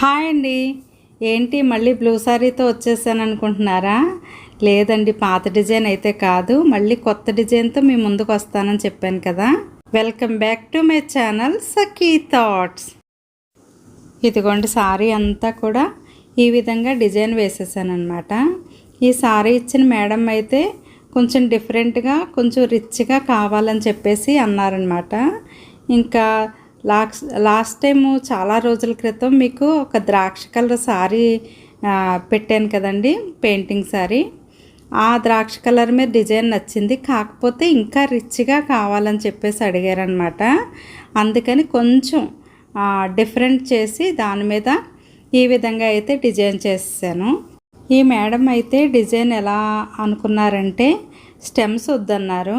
Hi అండి. ఏంటి మళ్ళీ బ్లూ శారీతో వచ్చేసాను అనుకుంటున్నారా? లేదండి పాత డిజైన్ అయితే కాదు. మళ్ళీ కొత్త డిజైన్తో మీ ముందుకు వస్తానని చెప్పాను కదా. Welcome back to my channel Sakhi thoughts. ఇదిగోండి శారీ అంతా కూడా ఈ విధంగా డిజైన్ వేసేసాను అనమాట ఈ శారీ ఇచ్చిన మేడం అయితే కొంచెం డిఫరెంట్గా కొంచెం రిచ్గా కావాలని చెప్పేసి అన్నారనమాట ఇంకా లాస్ట్ లాస్ట్ టైం చాలా రోజుల క్రితం మీకు ఒక ద్రాక్ష కలర్ శారీ పెట్టాను కదండి పెయింటింగ్ సారీ. ఆ ద్రాక్ష కలర్ మీద డిజైన్ నచ్చింది. కాకపోతే ఇంకా రిచ్గా కావాలని చెప్పేసి అడిగారనమాట అందుకని కొంచెం డిఫరెంట్ చేసి దాని మీద ఈ విధంగా అయితే డిజైన్ చేసాను ఈ మేడం అయితే డిజైన్ ఎలా అనుకున్నారంటే స్టెమ్స్ వద్దన్నారు.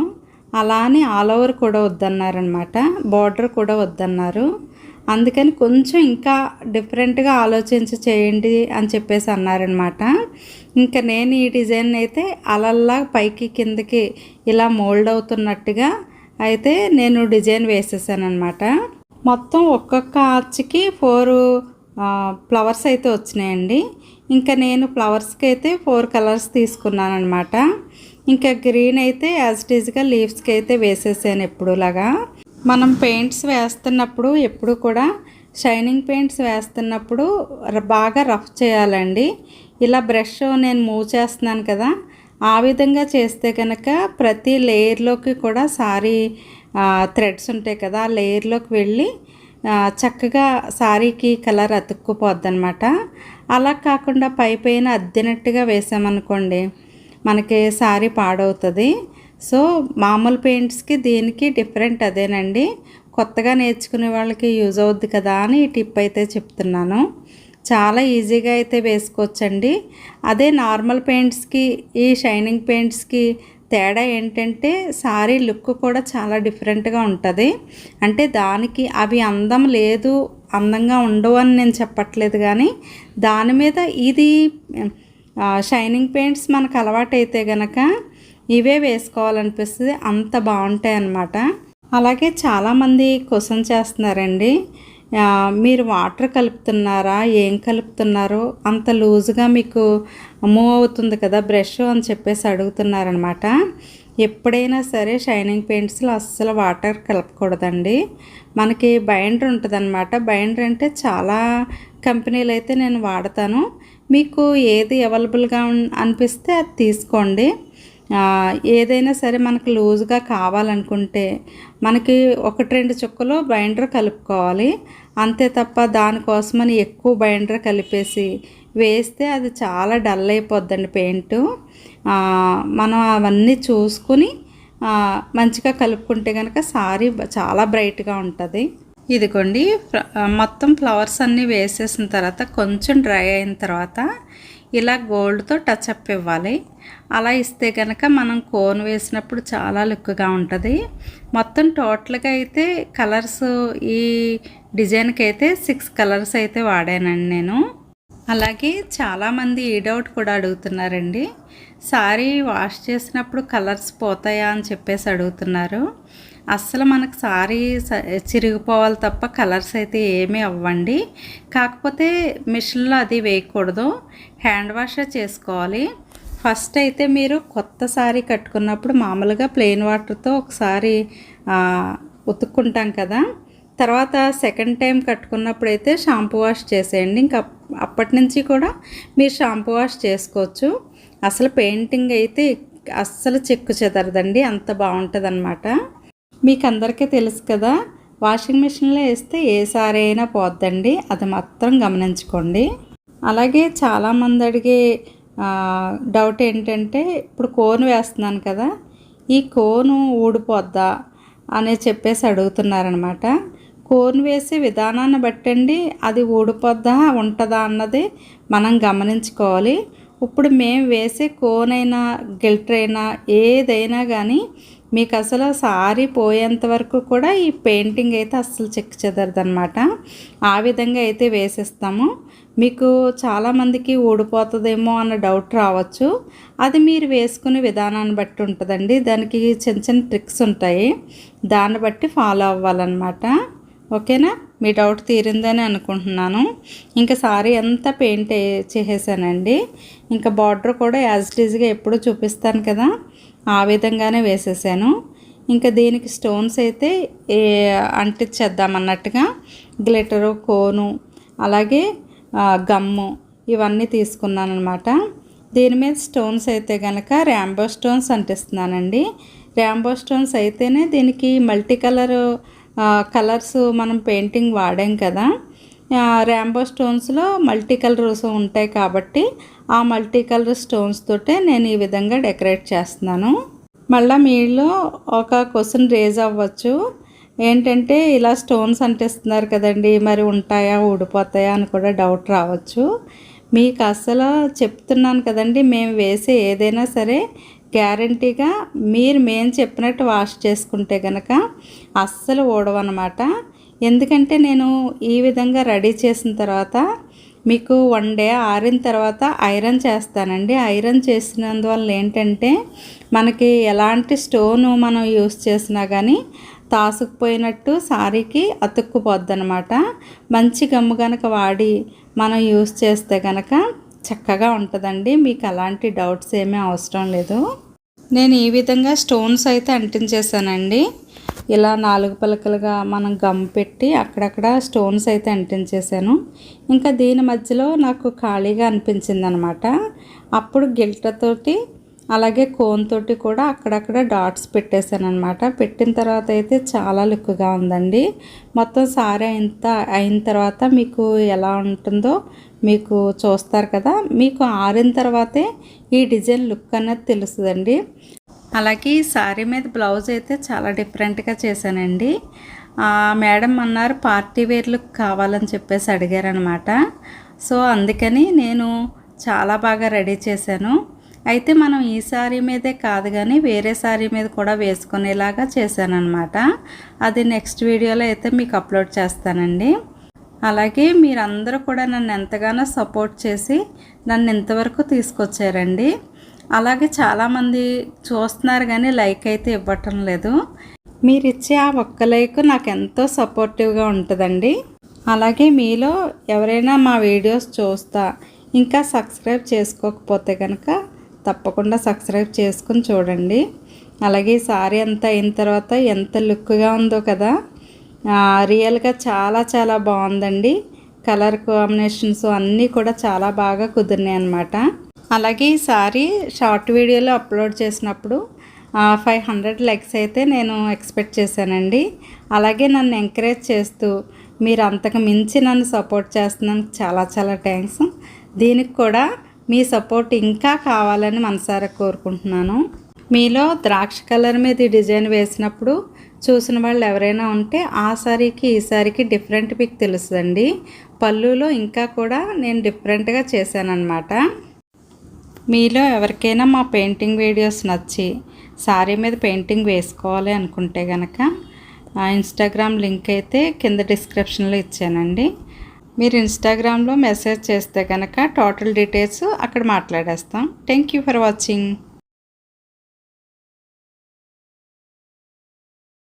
అలా అని ఆల్ ఓవర్ కూడా వద్దన్నారనమాట బార్డర్ కూడా వద్దన్నారు. అందుకని కొంచెం ఇంకా డిఫరెంట్గా ఆలోచించి చేయండి అని చెప్పేసి అన్నారనమాట ఇంకా నేను ఈ డిజైన్ అయితే అలల్లా పైకి కిందకి ఇలా మోల్డ్ అవుతున్నట్టుగా అయితే నేను డిజైన్ వేసేసాను అనమాట మొత్తం ఒక్కొక్క ఆర్చ్కి ఫోర్ ఫ్లవర్స్ అయితే వచ్చినాయండి. ఇంకా నేను ఫ్లవర్స్కి అయితే ఫోర్ కలర్స్ తీసుకున్నాను అనమాట ఇంకా గ్రీన్ అయితే యాజ్ టీజ్గా ఈజ్గా లీవ్స్కి అయితే వేసేసాను ఎప్పుడులాగా. మనం పెయింట్స్ వేస్తున్నప్పుడు ఎప్పుడు కూడా షైనింగ్ పెయింట్స్ వేస్తున్నప్పుడు బాగా రఫ్ చేయాలండి. ఇలా బ్రష్ నేను మూవ్ చేస్తున్నాను కదా ఆ విధంగా చేస్తే కనుక ప్రతి లేయర్లోకి కూడా సారీ థ్రెడ్స్ ఉంటాయి కదా ఆ లేయర్లోకి వెళ్ళి చక్కగా సారీకి కలర్ అతుక్కుపోద్ది అనమాట అలా కాకుండా పై పైన అద్దినట్టుగా వేసామనుకోండి మనకి సారీ పాడవుతుంది. సో మామూలు పెయింట్స్కి దీనికి డిఫరెంట్ అదేనండి. కొత్తగా నేర్చుకునే వాళ్ళకి యూజ్ అవుద్ది కదా అని ఈ టిప్ అయితే చెప్తున్నాను. చాలా ఈజీగా అయితే వేసుకోవచ్చండి. అదే నార్మల్ పెయింట్స్కి ఈ షైనింగ్ పెయింట్స్కి తేడా ఏంటంటే సారీ లుక్ కూడా చాలా డిఫరెంట్గా ఉంటుంది. అంటే దానికి అవి అందం లేదు అందంగా ఉండవు అని నేను చెప్పట్లేదు కానీ దాని మీద ఇది షైనింగ్ పెయింట్స్ మనకు అలవాటైతే గనక ఇవే వేసుకోవాలనిపిస్తుంది. అంత బాగుంటాయి అన్నమాట. అలాగే చాలామంది క్వశ్చన్ చేస్తున్నారండి. మీరు వాటర్ కలుపుతున్నారా? ఏం కలుపుతున్నారో? అంత లూజ్గా మీకు మూవ్ అవుతుంది కదా బ్రష్ అని చెప్పేసి అడుగుతున్నారనమాట ఎప్పుడైనా సరే షైనింగ్ పెయింట్స్లో అస్సలు వాటర్ కలపకూడదండి. మనకి బైండర్ ఉంటుందన్నమాట. బైండర్ అంటే చాలా కంపెనీలు అయితే నేను వాడతాను. మీకు ఏది అవైలబుల్గా ఉన్- అనిపిస్తే అది తీసుకోండి. ఏదైనా సరే మనకు లూజ్గా కావాలనుకుంటే మనకి ఒకటి రెండు చుక్కలు బైండర్ కలుపుకోవాలి. అంతే తప్ప దానికోసమని ఎక్కువ బైండర్ కలిపేసి వేస్తే అది చాలా డల్ అయిపోద్దండి పెయింట్. మనం అవన్నీ చూసుకుని మంచిగా కలుపుకుంటే కనుక సారీ చాలా బ్రైట్గా ఉంటుంది. ఇదిగోండి ఫ్ల- మొత్తం ఫ్లవర్స్ అన్నీ వేసేసిన తర్వాత కొంచెం డ్రై అయిన తర్వాత ఇలా గోల్డ్తో టచ్ అప్ ఇవ్వాలి. అలా ఇస్తే కనుక మనం కోన్ వేసినప్పుడు చాలా లుక్గా ఉంటుంది. మొత్తం టోటల్గా అయితే కలర్స్ ఈ డిజైన్కి అయితే సిక్స్ కలర్స్ అయితే వాడానండి నేను. అలాగే చాలామంది ఈ డౌట్ కూడా అడుగుతున్నారండి. సారీ వాష్ చేసినప్పుడు కలర్స్ పోతాయా అని చెప్పేసి అడుగుతున్నారు. అస్సలు మనకు సారీ స- చిరిగిపోవాలి తప్ప కలర్స్ అయితే ఏమీ అవ్వండి. కాకపోతే మిషన్లో అది వేయకూడదు. హ్యాండ్ వాష్ చేసుకోవాలి. ఫస్ట్ అయితే మీరు కొత్త సారీ కట్టుకున్నప్పుడు మామూలుగా ప్లెయిన్ వాటర్తో ఒకసారి ఉతుక్కుంటాం కదా. తర్వాత సెకండ్ టైం కట్టుకున్నప్పుడు అయితే షాంపూ వాష్ చేసేయండి. ఇంకా అప్పటి నుంచి కూడా మీరు షాంపూ వాష్ చేసుకోవచ్చు. అసలు పెయింటింగ్ అయితే అస్సలు చెక్కు చెదరదండి. అంత బాగుంటుంది మీకు అందరికీ తెలుసు కదా వాషింగ్ మిషన్లో వేస్తే ఏ సారీ అయినా పోద్దండి. అది మాత్రం గమనించుకోండి. అలాగే చాలామంది అడిగే డౌట్ ఏంటంటే ఇప్పుడు కోన్ వేస్తున్నాను కదా ఈ కోను ఊడిపోద్దా అని చెప్పేసి అడుగుతున్నారనమాట. కోన్ వేసే విధానాన్ని బట్టండి అది ఊడిపోద్దా ఉంటుందా అన్నది మనం గమనించుకోవాలి. ఇప్పుడు మేము వేసే కోన్ అయినా గిల్టర్ అయినా ఏదైనా కానీ మీకు అసలు సారీ పోయేంత వరకు కూడా ఈ పెయింటింగ్ అయితే అస్సలు చెక్ చెదరదనమాట ఆ విధంగా అయితే వేసేస్తాము. మీకు చాలామందికి ఊడిపోతుందేమో అన్న డౌట్ రావచ్చు. అది మీరు వేసుకునే విధానాన్ని బట్టి ఉంటుందండి. దానికి చిన్న చిన్న ట్రిక్స్ ఉంటాయి. దాన్ని బట్టి ఫాలో అవ్వాలన్నమాట. ఓకేనా? మీ డౌట్ తీరిందని అనుకుంటున్నాను. ఇంకా సారీ అంతా పెయింట్ చేసేసానండి. ఇంకా బార్డర్ కూడా యాజ్ ఇజ్జీగా ఎప్పుడూ చూపిస్తాను కదా. ఆ విధంగానే వేసేసాను. ఇంకా దీనికి స్టోన్స్ అయితే అంటించేద్దాం అన్నట్టుగా గ్లిటరు కోను అలాగే గమ్ము ఇవన్నీ తీసుకున్నాను అనమాట దీని మీద స్టోన్స్ అయితే కనుక ర్యాంబో స్టోన్స్ అంటిస్తున్నానండి. ర్యాంబో స్టోన్స్ అయితేనే దీనికి మల్టీ కలర్ కలర్స్ మనం పెయింటింగ్ వాడాం కదా. ర్యాంబో స్టోన్స్లో మల్టీ కలర్స్ ఉంటాయి కాబట్టి ఆ మల్టీ కలర్ స్టోన్స్ తోటే నేను ఈ విధంగా డెకరేట్ చేస్తున్నాను. మళ్ళీ మీలో ఒక క్వశ్చన్ రేజ్ అవ్వచ్చు. ఏంటంటే ఇలా స్టోన్స్ అంటిస్తున్నారు కదండి మరి ఉంటాయా ఊడిపోతాయా అని కూడా డౌట్ రావచ్చు. మీకు అసలు చెప్తున్నాను కదండి మేము వేసే ఏదైనా సరే గ్యారంటీగా మీరు మేము చెప్పినట్టు వాష్ చేసుకుంటే కనుక అస్సలు ఓడవన్నమాట ఎందుకంటే నేను ఈ విధంగా రెడీ చేసిన తర్వాత మీకు వన్ డే ఆరిన తర్వాత ఐరన్ చేస్తానండి. ఐరన్ చేసినందువల్ల ఏంటంటే మనకి ఎలాంటి స్టోను మనం యూస్ చేసినా కానీ తాసుకుపోయినట్టు సారీకి అతుక్కుపోద్ది అనమాట మంచి గమ్ము కనుక వాడి మనం యూస్ చేస్తే కనుక చక్కగా ఉంటుందండి. మీకు అలాంటి డౌట్స్ ఏమీ అవసరం లేదు. నేను ఈ విధంగా స్టోన్స్ అయితే అంటించేసానండి ఇలా నాలుగు పలకలుగా మనం గమ్ పెట్టి అక్కడక్కడ స్టోన్స్ అయితే అంటించేసాను ఇంకా దీని మధ్యలో నాకు ఖాళీగా అనిపించింది అనమాట అప్పుడు గిల్టతోటి అలాగే కోన్ తోటి కూడా అక్కడక్కడ డాట్స్ పెట్టేశాను అనమాట పెట్టిన తర్వాత అయితే చాలా లుక్గా ఉందండి. మొత్తం సారీ అయిన అయిన తర్వాత మీకు ఎలా ఉంటుందో మీకు చూస్తారు కదా. మీకు ఆరిన తర్వాతే ఈ డిజైన్ లుక్ అనేది తెలుస్తుందండి. అలాగే ఈ శారీ మీద బ్లౌజ్ అయితే చాలా డిఫరెంట్గా చేశానండి. మేడం అన్నారు పార్టీ వేర్ లుక్ కావాలని చెప్పేసి అడిగారనమాట సో అందుకని నేను చాలా బాగా రెడీ చేశాను. అయితే మనం ఈ శారీ మీదే కాదు కానీ వేరే శారీ మీద కూడా వేసుకునేలాగా చేశానమాట అది నెక్స్ట్ వీడియోలో అయితే మీకు అప్లోడ్ చేస్తానండి. అలాగే మీరందరూ కూడా నన్ను ఎంతగానో సపోర్ట్ చేసి నన్ను ఇంతవరకు తీసుకొచ్చారండి. అలాగే చాలామంది చూస్తున్నారు కానీ లైక్ అయితే ఇవ్వటం లేదు. మీరు ఇచ్చే ఆ ఒక్క లైక్ నాకు ఎంతో సపోర్టివ్గా ఉంటుందండి. అలాగే మీలో ఎవరైనా మా వీడియోస్ చూస్తా ఇంకా సబ్స్క్రైబ్ చేసుకోకపోతే కనుక తప్పకుండా సబ్స్క్రైబ్ చేసుకుని చూడండి. అలాగే ఈ సారీ అంతా అయిన తర్వాత ఎంత లుక్గా ఉందో కదా రియల్గా చాలా చాలా బాగుందండి. కలర్ కాంబినేషన్స్ అన్నీ కూడా చాలా బాగా కుదిరినాయి అనమాట అలాగే ఈ సారీ షార్ట్ వీడియోలో అప్లోడ్ చేసినప్పుడు ఫైవ్ హండ్రెడ్ లైక్స్ అయితే నేను ఎక్స్పెక్ట్ చేశానండి. అలాగే నన్ను ఎంకరేజ్ చేస్తూ మీరు అంతకు మించి నన్ను సపోర్ట్ చేస్తున్నాను చాలా చాలా థ్యాంక్స్ దీనికి కూడా మీ సపోర్ట్ ఇంకా కావాలని మనసారా కోరుకుంటున్నాను. మీలో ద్రాక్ష కలర్ మీద ఈ డిజైన్ వేసినప్పుడు చూసిన వాళ్ళు ఎవరైనా ఉంటే ఆ సారీకి ఈ సారీకి డిఫరెంట్ పిక్ తెలుస్తుందండి పళ్ళులో ఇంకా కూడా నేను డిఫరెంట్గా చేశానన్నమాట. మీలో ఎవరికైనా మా పెయింటింగ్ వీడియోస్ నచ్చి సారీ మీద పెయింటింగ్ వేసుకోవాలి అనుకుంటే కనుక ఇన్స్టాగ్రామ్ లింక్ అయితే కింద డిస్క్రిప్షన్లో ఇచ్చానండి. మీరు ఇన్స్టాగ్రామ్లో మెసేజ్ చేస్తే కనుక టోటల్ డీటెయిల్స్ అక్కడ మాట్లాడేస్తాం. Thank you for watching.